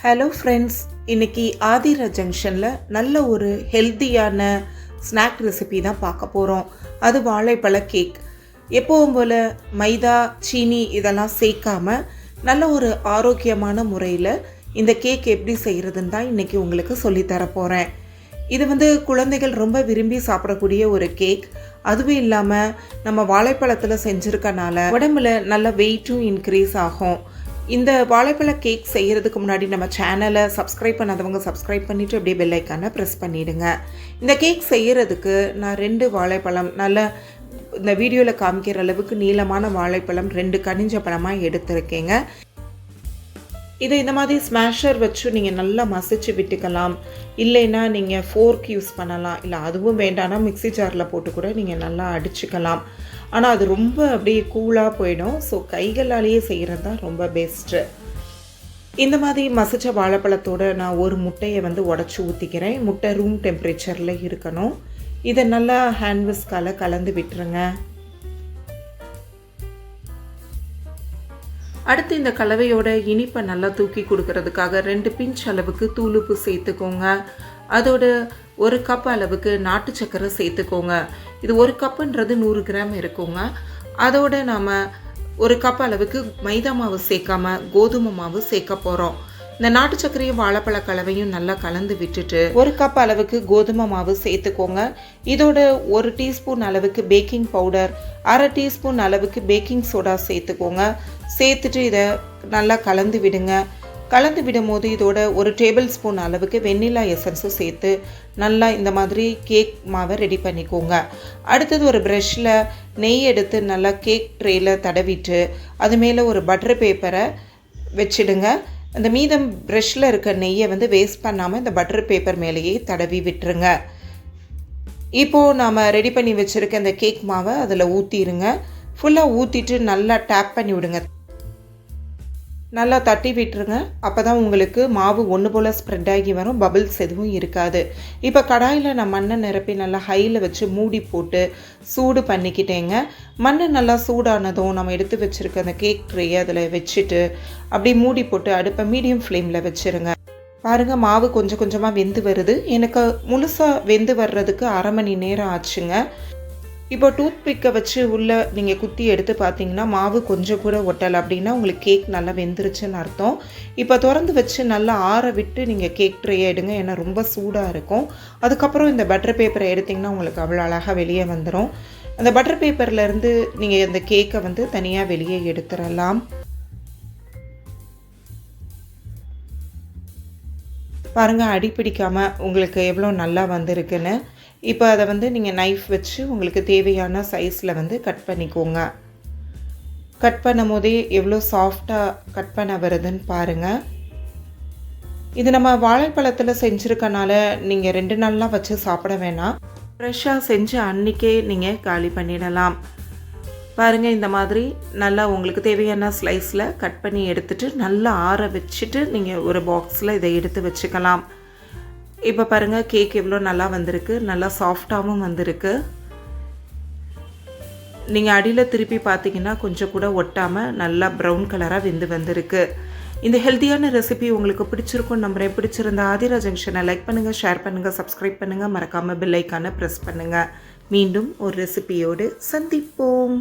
Hello friends இன்னைக்கு ஆதிரா ஜங்ஷனில் நல்ல ஒரு ஹெல்த்தியான ஸ்நாக் ரெசிபி தான் பார்க்க போகிறோம் அது வாழைப்பழ கேக் எப்போவும் போல் மைதா சீனி இதெல்லாம் சேர்க்காம நல்ல ஒரு ஆரோக்கியமான முறையில் இந்த கேக் எப்படி செய்கிறதுன்னு தான் இன்றைக்கி உங்களுக்கு சொல்லித்தர போகிறேன் இது வந்து குழந்தைகள் ரொம்ப விரும்பி சாப்பிடக்கூடிய ஒரு கேக் அதுவும் இல்லாமல் நம்ம வாழைப்பழத்தில் செஞ்சுருக்கனால உடம்புல நல்ல வெயிட்டும் இன்க்ரீஸ் ஆகும். இந்த வாழைப்பழ கேக் செய்கிறதுக்கு முன்னாடி நம்ம சேனலை சப்ஸ்கிரைப் பண்ணாதவங்க சப்ஸ்கிரைப் பண்ணிவிட்டு அப்படியே பெல் ஐக்கானை ப்ரெஸ் பண்ணிவிடுங்க இந்த கேக் செய்கிறதுக்கு நான் ரெண்டு வாழைப்பழம் நல்ல இந்த வீடியோவில் காமிக்கிற அளவுக்கு நீளமான வாழைப்பழம் ரெண்டு கனிஞ்ச பழமாக எடுத்திருக்கேங்க. இதை இந்த மாதிரி ஸ்மாஷர் வச்சு நீங்கள் நல்லா மசிச்சு விட்டுக்கலாம். இல்லைன்னா நீங்கள் ஃபோர்க் யூஸ் பண்ணலாம். இல்லை அதுவும் வேண்டாம்னா மிக்ஸி ஜாரில் போட்டு கூட நீங்கள் நல்லா அடிச்சுக்கலாம். ஆனால் அது ரொம்ப அப்படியே கூலாக போயிடும். ஸோ கைகளாலேயே செய்கிறது தான் ரொம்ப பெஸ்ட்டு இந்த மாதிரி மசிச்ச வாழைப்பழத்தோட நான் ஒரு முட்டையை வந்து உடச்சி ஊற்றிக்கிறேன் முட்டை ரூம் டெம்பரேச்சரில் இருக்கணும். இதை நல்லா ஹேண்ட் கலந்து விட்டுருங்க. அடுத்து இந்த கலவையோட இனிப்பை நல்லா தூக்கி கொடுக்கறதுக்காக ரெண்டு பிஞ்ச் அளவுக்கு தூளுப்பு சேர்த்துக்கோங்க. அதோட ஒரு கப் அளவுக்கு நாட்டு சக்கரை சேர்த்துக்கோங்க. இது ஒரு கப்புன்றது நூறு கிராம் இருக்குங்க. அதோட நாம் ஒரு கப் அளவுக்கு மைதா மாவு சேர்க்காம கோதுமை மாவு சேர்க்க போகிறோம் இந்த நாட்டு சர்க்கரையும் வாழைப்பழ கலவையும் நல்லா கலந்து விட்டுட்டு ஒரு கப் அளவுக்கு கோதுமை மாவு சேர்த்துக்கோங்க. இதோட ஒரு டீஸ்பூன் அளவுக்கு பேக்கிங் பவுடர் அரை டீஸ்பூன் அளவுக்கு பேக்கிங் சோடா சேர்த்துக்கோங்க. சேர்த்துட்டு இதை நல்லா கலந்து விடுங்க. கலந்து விடும்போது இதோட ஒரு டேபிள் ஸ்பூன் அளவுக்கு வெண்ணிலா எசன்ஸும் சேர்த்து நல்லா இந்த மாதிரி கேக் மாவை ரெடி பண்ணிக்கோங்க. அடுத்தது ஒரு ப்ரெஷ்ஷில் நெய் எடுத்து நல்லா கேக் ட்ரேயில் தடவிட்டு அது மேலே ஒரு பட்டர் பேப்பரை வச்சிடுங்க. அந்த மீதம் ப்ரெஷ்ஷில் இருக்க நெய்யை வந்து வேஸ்ட் பண்ணாமல் இந்த பட்டர் பேப்பர் மேலேயே தடவி விட்டுருங்க. இப்போது நாம் ரெடி பண்ணி வச்சுருக்க இந்த கேக் மாவை அதில் ஊற்றிடுங்க ஃபுல்லாக ஊற்றிட்டு நல்லா டேப் பண்ணி விடுங்க. நல்லா தட்டி விட்டுருங்க. அப்போ தான் உங்களுக்கு மாவு ஒன்று போல் ஸ்ப்ரெட் ஆகி வரும். பபிள்ஸ் எதுவும் இருக்காது. இப்போ கடாயில் நான் மண்ணை நிரப்பி நல்லா ஹையில் வச்சு மூடி போட்டு சூடு பண்ணிக்கிட்டேங்க. மண்ணை நல்லா சூடானதும் நம்ம எடுத்து வச்சுருக்க அந்த கேக் ட்ரே அதில் வச்சுட்டு அப்படி மூடி போட்டு அடுப்பை மீடியம் ஃப்ளேமில் வச்சுருங்க. பாருங்கள் மாவு கொஞ்சம் கொஞ்சமாக வெந்து வருது. எனக்கு முழுசாக வெந்து வர்றதுக்கு அரை மணி நேரம் ஆச்சுங்க. இப்போ டூத் பிக்கை வச்சு உள்ளே நீங்கள் குத்தி எடுத்து பார்த்தீங்கன்னா மாவு கொஞ்சம் கூட ஒட்டலை. அப்படின்னா உங்களுக்கு கேக் நல்லா வெந்துருச்சுன்னு அர்த்தம். இப்போ திறந்து வச்சு நல்லா ஆற விட்டு நீங்கள் கேக் ட்ரே எடுங்க. ஏன்னா ரொம்ப சூடாக இருக்கும். அதுக்கப்புறம் இந்த பட்டர் பேப்பரை எடுத்திங்கன்னா உங்களுக்கு அவ்வளோ அழகாக வெளியே வந்துடும் அந்த பட்டர் பேப்பர்லேருந்து நீங்கள் அந்த கேக்கை வந்து தனியாக வெளியே எடுத்துடலாம் பாருங்கள் அடி பிடிக்காமல் உங்களுக்கு எவ்வளோ நல்லா வந்திருக்குன்னு. இப்போ அதை வந்து நீங்கள் நைஃப் வச்சு உங்களுக்கு தேவையான சைஸில் வந்து கட் பண்ணிக்கோங்க. கட் பண்ணும் போதே எவ்வளோ சாஃப்டாக கட் பண்ண வருதுன்னு பாருங்கள் இது நம்ம வாழைப்பழத்தில் செஞ்சுருக்கனால நீங்கள் ரெண்டு நாள்லாம் வச்சு சாப்பிட வேணாம். ஃப்ரெஷ்ஷாக செஞ்சு அன்றைக்கே நீங்கள் காலி பண்ணிடலாம். பாருங்கள் இந்த மாதிரி நல்லா உங்களுக்கு தேவையான ஸ்லைஸில் கட் பண்ணி எடுத்துகிட்டு நல்லா ஆற வச்சுட்டு நீங்கள் ஒரு பாக்ஸில் இதை எடுத்து வச்சுக்கலாம். இப்போ பாருங்கள் கேக் எவ்வளோ நல்லா வந்திருக்கு நல்லா சாஃப்டாகவும் வந்திருக்கு. நீங்கள் அடியில் திருப்பி பார்த்தீங்கன்னா கொஞ்சம் கூட ஒட்டாமல் நல்லா ப்ரௌன் கலராக வெந்து வந்திருக்கு. இந்த ஹெல்த்தியான ரெசிபி உங்களுக்கு பிடிச்சிருக்கும் நம்புகிறேன் பிடிச்சிருந்த ஆதிரா ஜங்ஷனை லைக் பண்ணுங்கள் ஷேர் பண்ணுங்கள் சப்ஸ்கிரைப் பண்ணுங்கள் மறக்காமல் பெல் ப்ரெஸ் பண்ணுங்கள் மீண்டும் ஒரு ரெசிபியோடு சந்திப்போம்.